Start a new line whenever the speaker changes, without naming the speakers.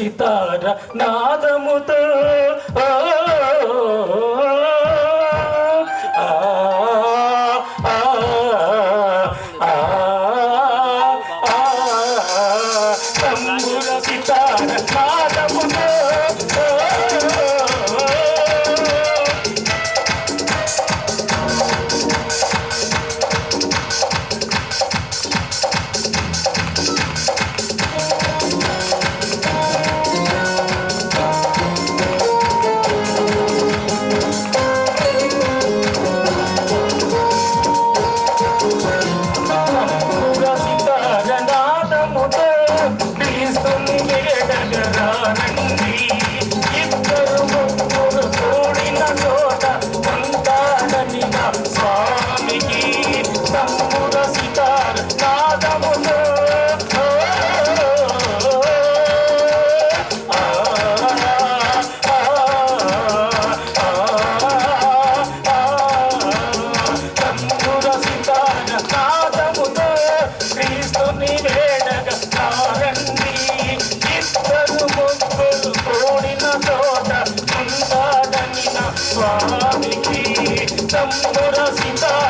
సితార నాదముతో ఆ, ఆ, ఆ, సితార నాదముతో స్వామికి Por la Doracita